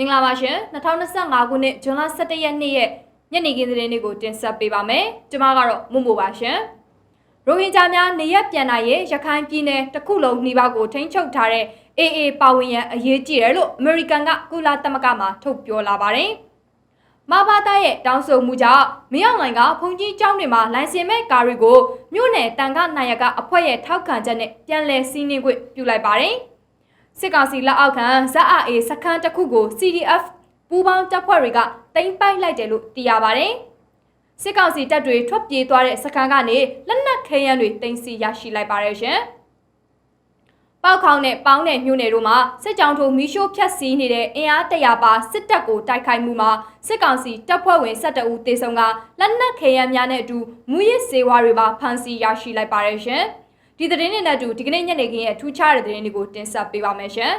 မင်္ဂလာပါရှင်2025ခုနှစ်ဇွန်လ17ရက်နေ့ရဲ့ညနေခင်းသတင်းတွေကိုတင်ဆက်ပေးပါမယ်ကျွန်မကတော့မုံမိုပါရှင်ရိုဟင်ဂျာများနေရက်ပြန်နိုင်ရေးရခိုင်ပြည်နယ်တစ်ခုလုံးနှိပါကိုထိန်းချုပ်ထားတဲ့ AA ပါဝင်ရန်အရေးကြီးတယ်လို့အမေရိကန်ကကုလသမဂ္ဂမှထုတ်ပြောလာပါတယ်မဘာသာရဲ့တောင်းဆိုမှုကြောင့်မင်းအောင်လိုင်ကဖုန်ကြီးကျောင်းတွေမှာလိုင်စင်မဲ့ကားတွေကိုမြို့နယ်တန်ခနိုင်ရကအဖွဲ့ရဲ့ထောက်ခံချက်နဲ့ပြန်လည်စီးနင်းခွင့်ပြုလိုက်ပါတယ် စစ်ကောင်စီလက်အောက်ခံဇက်အာအေစခန်းတစ်ခုကို CDF ပူးပေါင်းတပ်ဖွဲ့တွေကတင်ပိုက်လိုက်တယ်လို့သိရပါတယ်။စစ်ကောင်စီတပ်တွေထွက်ပြေးသွားတဲ့စခန်းကနေလက်နက်ခဲယမ်းတွေတင်စီရရှိလိုက်ပါတယ်ရှင်။ပောက်ခေါင်းနဲ့ပေါင်းတဲ့မြို့နယ်တို့မှာစစ်ကြောင်းထိုးမီးရှို့ဖျက်ဆီးနေတဲ့အင်အားတရာပါစစ်တပ်ကိုတိုက်ခိုက်မှုမှာစစ်ကောင်စီတပ်ဖွဲ့ဝင်12ဦးသေဆုံးကလက်နက်ခဲယမ်းများနဲ့အတူမူရစ်စေဝါတွေပါဖမ်းဆီးရရှိလိုက်ပါတယ်ရှင်။ ဒီသတင်းတွေနဲ့အတူဒီကနေ့ညနေခင်းရဲ့ထူးခြားတဲ့သတင်းတွေကိုတင်ဆက်ပေးပါမယ်ရှင်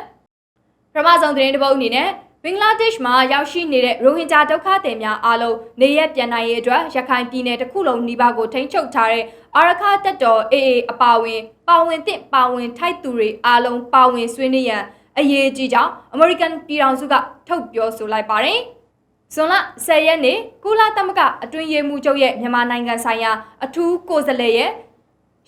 ။ပထမဆုံးသတင်းတစ်ပုဒ်အနေနဲ့ဘင်္ဂလားဒေ့ရှ်မှာရောက်ရှိနေတဲ့ရိုဟင်ဂျာဒုက္ခသည်များအားလုံးနေရပြန်နိုင်ရေးအတွက်ရခိုင်ပြည်နယ်တစ်ခုလုံးနှိပါကိုထိန်းချုပ်ထားတဲ့အာရခတက်တော် AA အပါဝင်ပါဝင်သင့်ပါဝင်ထိုက်သူတွေအားလုံးပါဝင်ဆွေးနွေးရန်အရေးကြီးကြောင်းအမေရိကန်ပြည်ထောင်စုကထုတ်ပြောဆိုလိုက်ပါတယ်။ဇွန်လ10ရက်နေ့ကုလသမဂ္ဂအတွင်းရေးမှူးချုပ်ရဲ့မြန်မာနိုင်ငံဆိုင်ရာအထူးကိုယ်စားလှယ်ရဲ့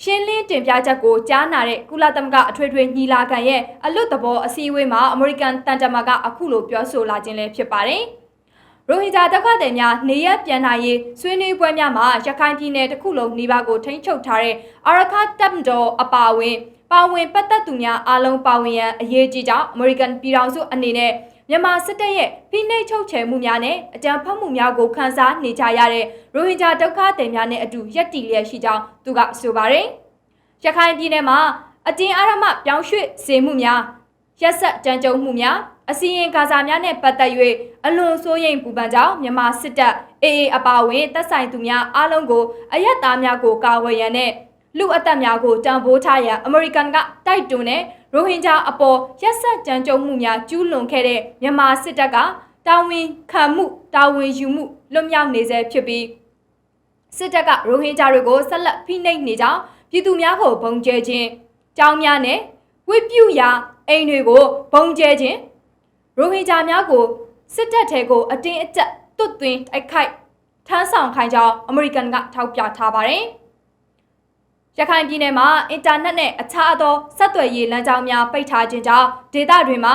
ရှင်းလင်းတင်ပြချက်ကိုကြားနာတဲ့ကုလသမဂ္ဂအထွေထွေညီလာခံရဲ့အလွတ်သဘောအစည်းအဝေးမှာအမေရိကန်တန်တမာကအခုလိုပြောဆိုလာခြင်းလည်းဖြစ်ပါတယ်။ရိုဟင်ဂျာတပ်ဖွဲ့တွေများနေရပြန်နိုင်ရေးဆွေးနွေးပွဲများမှာရခိုင်ပြည်နယ်တစ်ခုလုံးနှိပါကိုထိန်းချုပ်ထားတဲ့အာရခတပ်တော်အပါအဝင်ပါဝင်ပတ်သက်သူများအားလုံးပါဝင်ရန်အရေးကြီးကြောင်းအမေရိကန်ပြည်ထောင်စုအနေနဲ့ မြန်မာစစ်တပ်ရဲ့ဖိနှိပ်ချုပ်ချယ်မှုများနဲ့အကြမ်းဖက်မှုများကိုခန်းစားနေကြရတဲ့ရိုဟင်ဂျာဒုက္ခသည်များနဲ့အတူရက်တီလျက်ရှိကြောင်းသူကဆိုပါတယ်။ရခိုင်ပြည်နယ်မှာအတင်းအဓမ္မပြောင်းရွှေ့စေမှုများရက်ဆက်ကြမ်းကြုတ်မှုများအစီရင်ကာစာများနဲ့ပတ်သက်၍အလွန်စိုးရိမ်ပူပန်ကြောင်းမြန်မာစစ်တပ် AA အပါအဝင်တပ်ဆိုင်သူများအားလုံးကိုအယက်သားများကိုကာဝယ်ရန်နဲ့ လူအသက်များကိုတံပိုးထားရန်အမေရိကန်ကတိုက်တွန်းတဲ့ရိုဟင်ဂျာအပေါ်ရက်ဆက်ကြမ်းကြုတ်မှုများကျူးလွန်ခဲ့တဲ့မြန်မာစစ်တပ်ကတာဝန်ခံမှုတာဝန်ယူမှုလွတ်မြောက်နေဆဲဖြစ်ပြီးစစ်တပ်ကရိုဟင်ဂျာတွေကိုဆက်လက်ဖိနှိပ်နေကြောင်းပြည်သူများကိုဘုံကျဲခြင်းကြောင်းများနဲ့ဝိပြုရာအိမ်တွေကိုဘုံကျဲခြင်းရိုဟင်ဂျာများကိုစစ်တပ်ထဲကိုအတင်းအကျပ်တွတ်သွင်းတိုက်ခိုက်ထမ်းဆောင်ခိုင်းကြောင်းအမေရိကန်ကထောက်ပြထားပါတယ်။ ရခိုင်ပြည်နယ်မှာအင်တာနက်နဲ့အခြားသောဆက်သွယ်ရေးလမ်းကြောင်းများပိတ်ထားခြင်းကြောင့်ဒေသတွေမှာ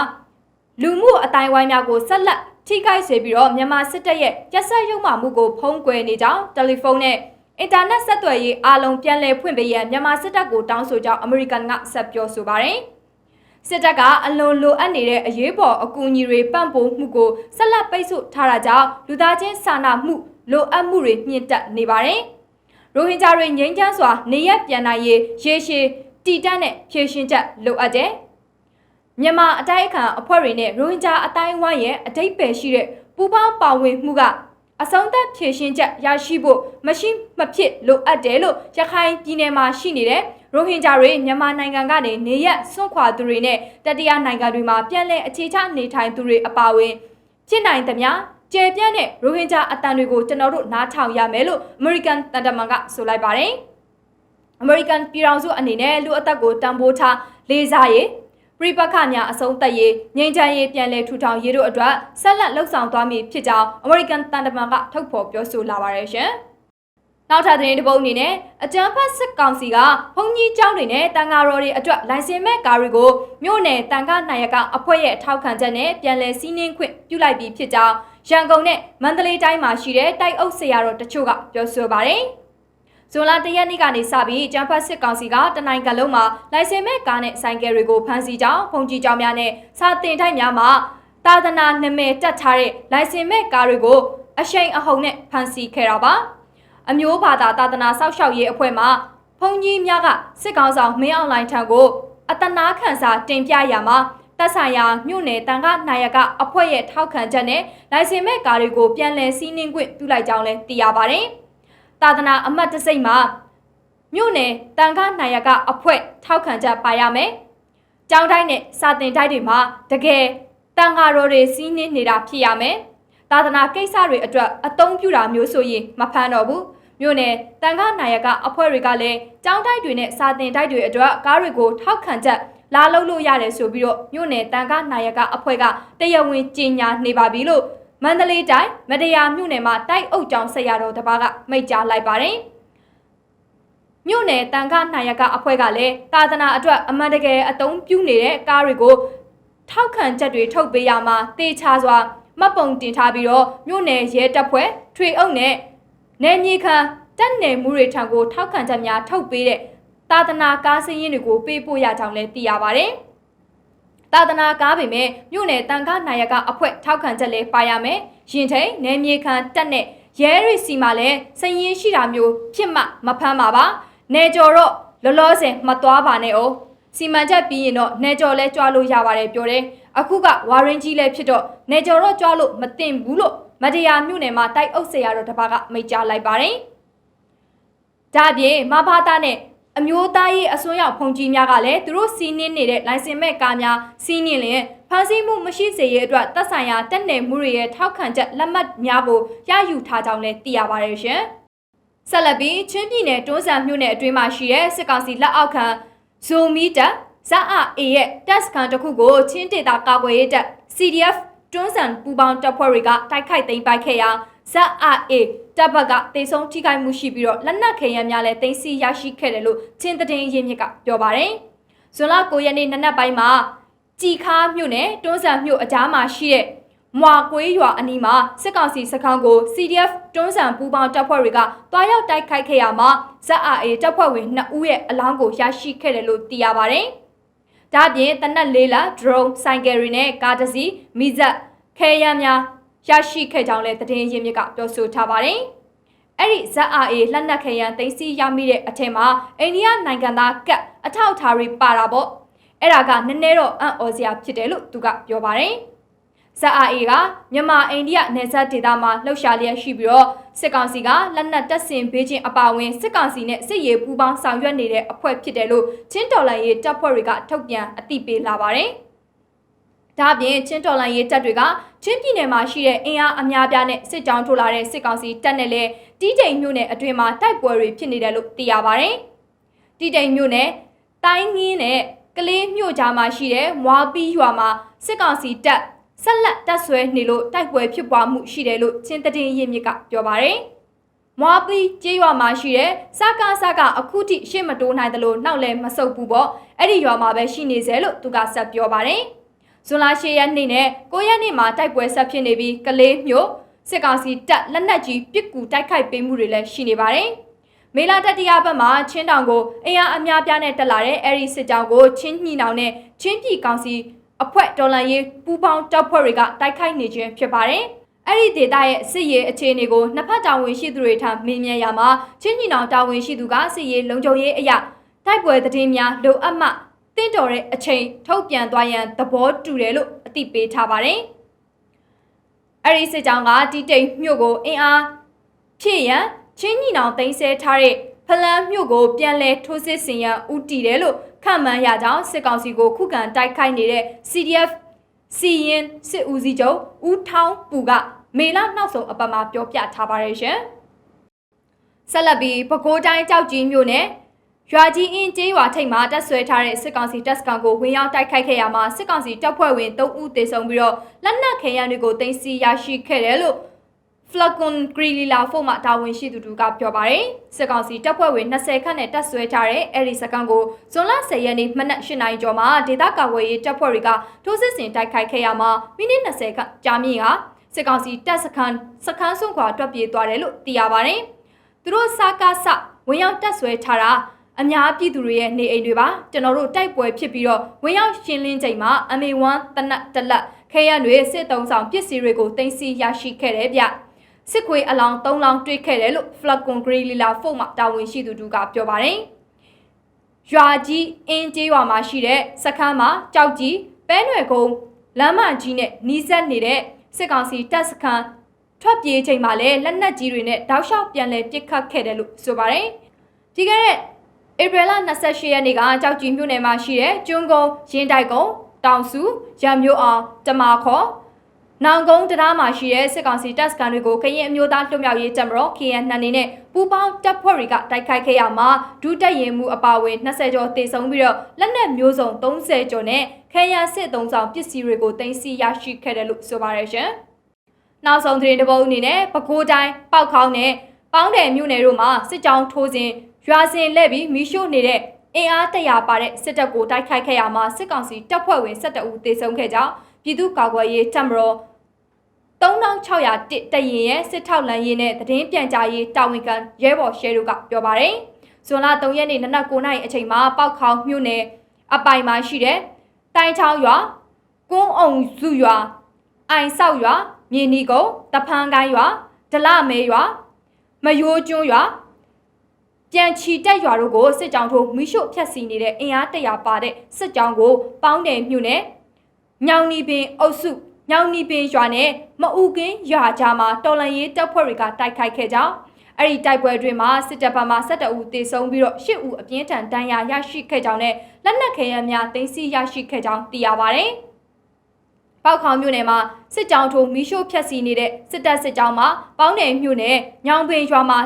လူမှုအတိုင်းဝိုင်းများကိုဆက်လက်ထိခိုက်စေပြီးတော့မြန်မာစစ်တပ်ရဲ့ရက်စက်ရုံမှမှုကိုဖုံးကွယ်နေကြောင်းတယ်လီဖုန်းနဲ့အင်တာနက်ဆက်သွယ်ရေးအားလုံးပြန်လည်ဖွင့်ပေးရန်မြန်မာစစ်တပ်ကိုတောင်းဆိုကြောင်းအမေရိကန်ကဆက်ပြောဆိုပါတယ်။စစ်တပ်ကအလွန်လိုအပ်နေတဲ့အရေးပေါ်အကူအညီတွေပံ့ပိုးမှုကိုဆက်လက်ပိတ်ဆို့ထားတာကြောင့်လူသားချင်းစာနာမှုလိုအပ်မှုတွေမြင့်တက်နေပါတယ်။ ရိုဟင်ဂျာတွေငြိမ်းချမ်းစွာနေရပြန်နိုင်ရေးရေရှည်တည်တံ့တဲ့ဖြည့်ရှင်းချက်လိုအပ်တယ်။မြန်မာအတိုက်အခံအဖွဲ့တွေနဲ့ရိုဟင်ဂျာအတိုင်းဝိုင်းရဲ့အတိတ်ပဲရှိတဲ့ပူပေါင်းပါဝင်မှုကအဆုံးသတ်ဖြည့်ရှင်းချက်ရရှိဖို့မရှိမဖြစ်လိုအပ်တယ်လို့ရခိုင်ပြည်နယ်မှာရှိနေတဲ့ရိုဟင်ဂျာတွေမြန်မာနိုင်ငံကနေနေရက်ဆွန့်ခွာသူတွေနဲ့တတိယနိုင်ငံတွေမှာပြန်လည်အခြေချနေထိုင်သူတွေအပါအဝင်ဖြစ်နိုင်သမျှ ကျေပြန့်တဲ့ရိုဟင်ဂျာအတန်တွေကိုကျွန်တော်တို့နားထောင်ရမယ်လို့အမေရိကန်တန်တမန်ကဆိုလိုက်ပါတယ်။အမေရိကန်ပြည်ထောင်စုအနေနဲ့လူအသက်ကိုတန်ဖိုးထားလေးစားရေးပြိပခများအဆုံးသက်ရေးငြိမ်းချမ်းရေးပြန်လည်ထူထောင်ရေးတို့အတွက်ဆက်လက်လှုပ်ဆောင်သွားမည်ဖြစ်ကြောင်းအမေရိကန်တန်တမန်ကထုတ်ဖော်ပြောဆိုလာပါတယ်ရှင်။နောက်ထပ်သတင်းတစ်ပုဒ်အနေနဲ့အကြံဖတ်စစ်ကောင်စီကဘုံကြီးကျောင်းတွေနဲ့တန်ဃာတော်တွေအတွက်လိုင်စင်မဲ့ကားတွေကိုမြို့နယ်တန်ခနိုင်ရကအဖွဲ့ရဲ့ထောက်ခံချက်နဲ့ပြန်လည်စီးနင်းခွင့်ပြုလိုက်ပြီးဖြစ်ကြောင်း ရန်ကုန်နဲ့မန္တလေးတိုင်းမှာရှိတဲ့တိုက်အုပ်ဆရာတော်တချို့ကပြောဆိုပါတယ်။ဇွန်လတရက်နေ့ကနေစပြီးကျန်းဖတ်စစ်ကောင်စီကတနိုင်ငံလုံးမှာလိုင်စင်မဲ့ကားနဲ့ဆိုင်ကယ်တွေကိုဖမ်းဆီးကြောင်းဖုန်ကြီးကြောင်များနဲ့စာတင်ထိုက်များမှာသာသနာနာမည်တက်ထားတဲ့လိုင်စင်မဲ့ကားတွေကိုအရှိန်အဟုန်နဲ့ဖမ်းဆီးခဲ့တာပါအမျိုးဘာသာသာသနာစောက်ရှောက်ရေးအဖွဲ့မှဖုန်ကြီးများကစစ်ကောင်ဆောင်မင်းအွန်လိုင်းထံကိုအတနာခန့်စာတင်ပြရမှာ တက်ဆိုင်ရာမြို့နယ်တန်ခနိုင်ရကအဖွဲ့ရဲ့ထောက်ခံချက်နဲ့လိုင်စင်မဲ့ကားတွေကိုပြန်လည်စီးနင်းခွင့်ပြုလိုက်ကြောင်းလည်းသိရပါတယ်။သာသနာအမတ်တစိမ့်မှာမြို့နယ်တန်ခနိုင်ရကအဖွဲ့ထောက်ခံချက်ပါရမယ်။ကြောင်းတိုင်းနဲ့စာတင်တိုင်းတွေမှာတကယ်တန်ဃာတော်တွေစီးနင်းနေတာဖြစ်ရမယ်။သာသနာကိစ္စတွေအတွက်အသုံးပြုတာမျိုးဆိုရင်မဖမ်းတော့ဘူး။မြို့နယ်တန်ခနိုင်ရကအဖွဲ့တွေကလည်းကြောင်းတိုက်တွေနဲ့စာတင်တိုက်တွေအတွက်ကားတွေကိုထောက်ခံချက် လာလုပ်လို့ရတယ်ဆိုပြီးတော့မြို့နယ်တန်ခါနာယကအဖွဲ့ကတရားဝင်ကြေညာနေပါပြီလို့မန္တလေးတိုင်းမတရားမြို့နယ်မှာတိုက်အုပ်ကြောင်ဆက်ရတော်တပါးကမိတ်ကြားလိုက်ပါတယ်မြို့နယ်တန်ခါနာယကအဖွဲ့ကလည်းတာသနာအတွက်အမှန်တကယ်အသုံးပြုနေတဲ့ကားတွေကိုထောက်ခံချက်တွေထုတ်ပေးရမှာတေချာစွာမှတ်ပုံတင်ထားပြီးတော့မြို့နယ်ရဲတပ်ဖွဲ့ထွေအုပ်နဲ့နယ်မြေခံတက်နယ်မှုတွေထံကိုထောက်ခံချက်များထုတ်ပေးတဲ့ တာသနာကားစည်းရင်းတွေကိုပေးပို့ရကြောင်းလည်းသိရပါတယ်။တာသနာကားပေမဲ့မြို့နယ်တန်ခါနာယကအဖွဲ့ထောက်ခံချက်လည်းပါရမယ်။ရင်ထိန်နယ်မြေခံတက်နဲ့ရဲရီစီမှာလည်းစည်ရင်ရှိတာမျိုးဖြစ်မှမဖမ်းပါပါ။နေကြော်တော့လောလောဆယ်မသွားပါနဲ့哦။စီမံချက်ပြီးရင်တော့နေကြော်လဲကြွားလို့ရပါတယ်ပြောတယ်။အခုကဝါရင်ကြီးလဲဖြစ်တော့နေကြော်တော့ကြွားလို့မတင်ဘူးလို့မတရားမြို့နယ်မှာတိုက်အုပ်ဆရာတော်တစ်ပါးကမိတ်ကြားလိုက်ပါတယ်။ဒါ့အပြင်မဘာသာနဲ့ အမျိုးသားရေးအစွန်းရောက်ဖုန်ကြီးများကလည်းသူတို့စီးနင်းနေတဲ့လိုင်စင်မဲ့ကားများစီးနင်းလျင်ဖမ်းဆီးမှုမရှိစေရအတွက်တပ်ဆိုင်ရာတက်နယ်မှုတွေရဲ့ထောက်ခံချက်လက်မှတ်များကိုရယူထားကြောင်းလည်းသိရပါတယ်ရှင်။ဆက်လက်ပြီးချင်းပြည်နယ်တွန်းဆန်မြို့နယ်အတွင်းမှာရှိတဲ့စစ်ကောင်စီလက်အောက်ခံဇိုမီတက်ဇာအာအေရဲ့တပ်စကန်တစ်ခုကိုချင်းဒေတာကာကွယ်ရေးတပ် CDF တွန်းဆန်ပူပေါင်းတပ်ဖွဲ့တွေကတိုက်ခိုက်သိမ်းပိုက်ခဲ့ရာ ဇာအာအေတပ်ဘက်ကတေဆုံးထိခိုက်မှုရှိပြီးတော့လက်နက်ခဲယမ်းများလည်းတင်စီရရှိခဲ့တယ်လို့ချင်းသတင်းရင်းမြစ်ကပြောပါတယ်။ဇွန်လ9ရက်နေ့နနက်ပိုင်းမှာကြည်ခါမြို့နယ်တွန်းဆန်မြို့အကြားမှာရှိတဲ့မွာကွေးရွာအနီးမှာစစ်ကောင်စီစခန်းကို CDF တွန်းဆန်ပူပေါင်းတပ်ဖွဲ့တွေကတွားရောက်တိုက်ခိုက်ခဲ့ရမှာဇက်အာအေတပ်ဖွဲ့ဝင်2ဦးရဲ့အလောင်းကိုရရှိခဲ့တယ်လို့သိရပါတယ်။ဒါ့အပြင်တနက်လေးလာ drone ဆိုင်ကယ်တွေနဲ့ကားတစ်စီးမိဇက်ခဲယမ်းများ ရရှိခဲ့ကြောင်းလည်းသတင်းရင်းမြစ်ကပြောဆိုထားပါတယ်။အဲ့ဒီ ZRA လက်နက်ခဲယမ်းသိမ်းဆည်းရမိတဲ့အထက်မှာအိန္ဒိယနိုင်ငံသားကတ်အထောက်အထားတွေပါတာပေါ့။အဲ့ဒါကနည်းနည်းတော့အံ့ဩစရာဖြစ်တယ်လို့သူကပြောပါတယ်။ ZRA ကမြန်မာအိန္ဒိယနယ်စပ်ဒေသမှာလှုပ်ရှားလျက်ရှိပြီးတော့စစ်ကောင်စီကလက်နက်တပ်ဆင်ပေးခြင်းအပါအဝင်စစ်ကောင်စီနဲ့စစ်ရေးပူးပေါင်းဆောင်ရွက်နေတဲ့အဖွဲ့ဖြစ်တယ်လို့ချင်းတော်လိုင်းရေးတပ်ဖွဲ့တွေကထုတ်ပြန်အသိပေးလာပါတယ်။ ဒါ့အပြင်ချင်းတော်လိုင်းရေးတပ်တွေကချင်းပြည်နယ်မှာရှိတဲ့အင်အားအများပြားနဲ့စစ်ကြောင်းထိုးလာတဲ့စစ်ကောင်စီတပ်နဲ့လည်းတီးတိမ်မြို့နယ်အတွင်းမှာတိုက်ပွဲတွေဖြစ်နေတယ်လို့သိရပါတယ်။တီးတိမ်မြို့နယ်တိုင်းငင်းနဲ့ကလေးမြို့ကြားမှာရှိတဲ့မွာပီးရွာမှာစစ်ကောင်စီတပ်ဆက်လက်တက်ဆွဲနေလို့တိုက်ပွဲဖြစ်ပွားမှုရှိတယ်လို့ချင်းတည်ရင်မြစ်ကပြောပါတယ်။မွာပီကျေးရွာမှာရှိတဲ့စကားစကားအခုထိရှေ့မတိုးနိုင်တယ်လို့နောက်လည်းမဆုတ်ဘူးပေါ့။အဲ့ဒီရွာမှာပဲရှိနေစေလို့သူကဆက်ပြောပါတယ်။ ဇွန်လ10ရက်နေ့နဲ့9ရက်နေ့မှာတိုက်ပွဲဆက်ဖြစ်နေပြီးကလေးမျိုးစစ်ကောင်စီတပ်လက်နက်ကြီးပစ်ကူတိုက်ခိုက်ပေးမှုတွေလည်းရှိနေပါတယ်။မေလာတတိယဘက်မှာချင်းတောင်ကိုအင်အားအများပြားနဲ့တက်လာတဲ့အဲဒီစစ်ကြောင်းကိုချင်းညှိနှောင်နဲ့ချင်းပြည်ကောင်စီအဖွဲ့တော်လှန်ရေးပူးပေါင်းတပ်ဖွဲ့တွေကတိုက်ခိုက်နေခြင်းဖြစ်ပါတယ်။အဲ့ဒီဒေသရဲ့စစ်ရေးအခြေအနေကိုနှစ်ဖက်တာဝန်ရှိသူတွေထံမေးမြန်းရမှာချင်းညီနောင်တာဝန်ရှိသူကစစ်ရေးလုံခြုံရေးအရာတိုက်ပွဲသတင်းများလိုအပ်မှ တင့်တော်တဲ့အချိန်ထုတ်ပြန်သွားရန်သဘောတူတယ်လို့အသိပေးထားပါတယ်။အဲ့ဒီစစ်ကြောင်းကတီတိတ်မြို့ကိုအင်အားဖြည့်ရန်ချင်းညီနောင်သိမ်းဆဲထားတဲ့ဖလန်းမြို့ကိုပြန်လည်ထိုးစစ်ဆင်ရန်ဦးတည်တယ်လို့ခန့်မှန်းရကြောင်းစစ်ကောင်စီကိုခုခံတိုက်ခိုက်နေတဲ့ CDF စီရင်စစ်ဦးစီးချုပ်ဦးထောင်းပူကမေလနောက်ဆုံးအပတ်မှာပြောပြထားပါတယ်ရှင်။ဆက်လက်ပြီးပဲခူးတိုင်းကြောက်ကြီးမြို့နယ် ရွာကြီးအင်းကျေးရွာထိပ်မှာတက်ဆွဲထားတဲ့စစ်ကောင်စီတပ်စကန်ကိုဝင်ရောက်တိုက်ခိုက်ခဲ့ရမှာစစ်ကောင်စီတပ်ဖွဲ့ဝင်3ဦးသေဆုံးပြီးတော့လက်နက်ခဲယမ်းတွေကိုတင်စီရရှိခဲ့တယ်လို့ Flacon Grilila ဖို့မှတာဝန်ရှိသူတို့ကပြောပါတယ်စစ်ကောင်စီတပ်ဖွဲ့ဝင်20ခန့်နဲ့တပ်ဆွဲထားတဲ့အဲဒီစကန်ကိုဇွန်လ10ရက်နေ့မနက်8နာရီကျော်မှာဒေသကာကွယ်ရေးတပ်ဖွဲ့တွေကထိုးစစ်ဆင်တိုက်ခိုက်ခဲ့ရမှာမိနစ်20ခန့်ကြာမြင့်ကစစ်ကောင်စီတပ်စခန်းစခန်းစွန့်ခွာတွက်ပြေးသွားတယ်လို့သိရပါတယ်သူတို့စကားဆဝင်ရောက်တပ်ဆွဲထားတာ အများပြည်သူတွေရဲ့နေအိမ်တွေပါကျွန်တော်တို့တိုက်ပွဲဖြစ်ပြီးတော့ဝင်ရောက်ရှင်းလင်းချိန်မှာ MA1 တနက်တလက်ခဲရန်တွေစစ်တုံးဆောင်ပစ္စည်းတွေကိုတင်စီရရှိခဲ့တယ်ဗျစစ်ခွေအလောင်း၃လောင်းတွေ့ခဲ့တယ်လို့ Flacon Grilla ဖုတ်မှတာဝန်ရှိသူတို့ကပြောပါတယ်။ရွာကြီးအင်းကျေးရွာမှာရှိတဲ့စခန်းမှာကြောက်ကြီးပဲနွယ်ကုန်းလမ်းမကြီးနဲ့နီးစပ်နေတဲ့စစ်ကောင်စီတပ်စခန်းထွက်ပြေးချိန်မှာလည်းလက်နက်ကြီးတွေနဲ့တောက်လျှောက်ပြန်လည်ပစ်ခတ်ခဲ့တယ်လို့ဆိုပါတယ်။ဒီကနေ့ ဧပြီလ28ရက်နေ့ကကြောက်ကြီးမြို့နယ်မှာရှိတဲ့ကျွန်းကုန်းရင်းတိုက်ကုန်းတောင်စုရံမျိုးအောင်တမာခေါ်နောင်ကုန်းတရားမှာရှိတဲ့စစ်ကောင်စီတပ်စခန်းတွေကိုကရင်အမျိုးသားလွတ်မြောက်ရေးတပ်မတော် KN နှစ်နေနဲ့ပူးပေါင်းတပ်ဖွဲ့တွေကတိုက်ခိုက်ခဲ့ရမှာဒုတပ်ရင်မှုအပါအဝင်20ကျော်တေဆုံးပြီးတော့လက်နက်မျိုးစုံ30ကျော်နဲ့ခဲယမ်းစစ်သုံးဆောင်ပစ္စည်းတွေကိုတင်စီရရှိခဲ့တယ်လို့ဆိုပါရရှင်။နောက်ဆုံးသတင်းတစ်ပုဒ်အနေနဲ့ပဲခူးတိုင်းပောက်ခေါင်းနဲ့ပေါင်းတယ်မြို့နယ်တို့မှာစစ်ကြောင်းထိုးစဉ် ရွာစဉ်လက်ပြီးမီးရှို့နေတဲ့အင်အားတရာပါတဲ့စစ်တပ်ကိုတိုက်ခိုက်ခဲ့ရမှာစစ်ကောင်စီတပ်ဖွဲ့ဝင်12ဦးသေဆုံးခဲ့ကြောင်းပြည်သူ့ကာကွယ်ရေးတပ်မတော်3600တတရင်ရဲ့စစ်ထောက်လန်ရေးနဲ့သတင်းပြန်ကြားရေးတာဝန်ခံရဲဘော်ရှဲတို့ကပြောပါတယ်။ဇွန်လ3ရက်နေ့နနက်9:00နာရီအချိန်မှာပောက်ခေါင်းမြို့နယ်အပိုင်မှာရှိတဲ့တိုင်ချောင်းရွာကွန်းအောင်စုရွာအိုင်ဆောက်ရွာမြေနီကုန်းတဖန်ကိုင်းရွာဒလမဲရွာမယိုးကျွန်းရွာ ပြန်ချီတက်ရွာတို့ကိုစစ်ကြောင်းထိုးမိရှုဖျက်ဆီးနေတဲ့အင်အားတရာပါတဲ့စစ်ကြောင်းကိုပေါင်းတယ်မြို့နယ်ညောင်နီပင်အုပ်စုညောင်နီပင်ရွာနဲ့မအူကင်းရွာကြားမှာတော်လန်ရေးတပ်ဖွဲ့တွေကတိုက်ခိုက်ခဲ့ကြောင်းအဲ့ဒီတိုက်ပွဲတွင်မှာစစ်တပ်ဘက်မှ12ဦးသေဆုံးပြီးတော့10ဦးအပြင်းထန်ဒဏ်ရာရရှိခဲ့ကြောင်းနဲ့လက်နက်ခဲယမ်းများတင်စီရရှိခဲ့ကြောင်းသိရပါတယ်။ပောက်ခေါင်မြို့နယ်မှာစစ်ကြောင်းထိုးမီးရှို့ဖျက်ဆီးနေတဲ့စစ်တပ်စစ်ကြောင်းမှာပေါင်းနယ်မြို့နယ်ညောင်ပင်ရွာမှာ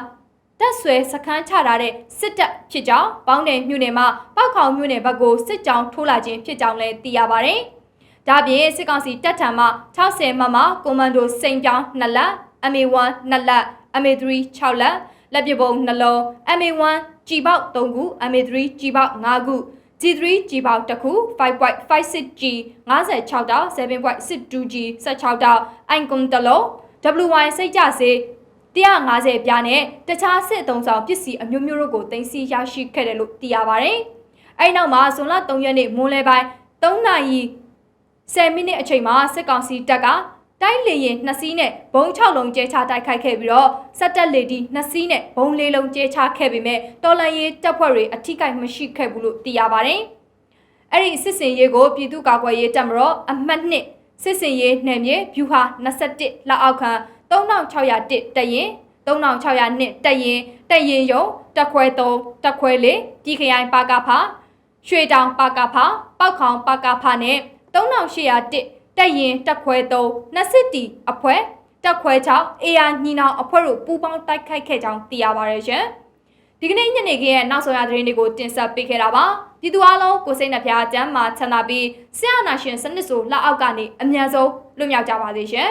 တက်ဆွဲစခန်းချထားတဲ့စစ်တပ်ဖြစ်ကြောင်းပေါင်းနယ်မြို့နယ်မှာပောက်ခေါင်မြို့နယ်ဘက်ကိုစစ်ကြောင်းထိုးလာခြင်းဖြစ်ကြောင်းလည်းသိရပါတယ်။ဒါပြင်စစ်ကောင်စီတပ်ထံမှ60မမကွန်မန်ဒိုစိန်ပြောင်း2လက် MA1 2လက် MA3 6လက်လက်ပစ်ပုံနှလုံး MA1 ကြီးပေါက်3ခု MA3 ကြီးပေါက်5ခု G3 ကြီးပေါက်1ခု 5.56G 56တောက် 7.62G 16တောက်အိုင်ကွန်တလုံး WY စိတ်ကြစေ 150ပြားနဲ့တခြားစစ်အုံဆောင်ပစ္စည်းအမျိုးမျိုးတို့ကိုတင်စီရရှိခဲ့တယ်လို့သိရပါတယ်။အဲဒီနောက်မှာဇွန်လ3ရက်နေ့မွန်းလယ်ပိုင်း3နာရီ10မိနစ်အချိန်မှာစစ်ကောင်စီတပ်ကတိုင်းလေရင်2စီးနဲ့ဘုံ6လုံးကျဲချတိုက်ခိုက်ခဲ့ပြီးတော့စက်တက်လေဒီ2စီးနဲ့ဘုံ4လုံးကျဲချခဲ့ပေမဲ့တော်လန်ရေးတပ်ဖွဲ့တွေအထိကိမရှိခဲ့ဘူးလို့သိရပါတယ်။အဲ့ဒီစစ်စင်ရေးကိုပြည်သူ့ကာကွယ်ရေးတပ်မတော်အမှတ်2စစ်စင်ရေးနယ်မြေဗျူဟာ21လက်အောက်ခံ 3601တက်ရင်3602တက်ရင်တက်ရင်ယုံတက်ခွဲ3တက်ခွဲ4ပြည်ခရိုင်ပါကဖရွှေတောင်ပါကဖပောက်ခေါင်ပါကဖနဲ့3801တက်ရင်တက်ခွဲ3နှစ်စစ်တီအဖွဲ့တက်ခွဲ6 AR ညီနောင်အဖွဲ့တို့ပူးပေါင်းတိုက်ခိုက်ခဲ့ကြောင်းသိရပါတယ်ရှင်ဒီကနေ့ညနေခင်းရဲ့နောက်ဆုံးရသတင်းတွေကိုတင်ဆက်ပေးခဲ့တာပါပြည်သူအလုံးကိုစိတ်နှဖျားကျမ်းမာချမ်းသာပြီးဆရာနာရှင်စနစ်ဆိုလက်အောက်ကနေအမြန်ဆုံးလွတ်မြောက်ကြပါစေရှင်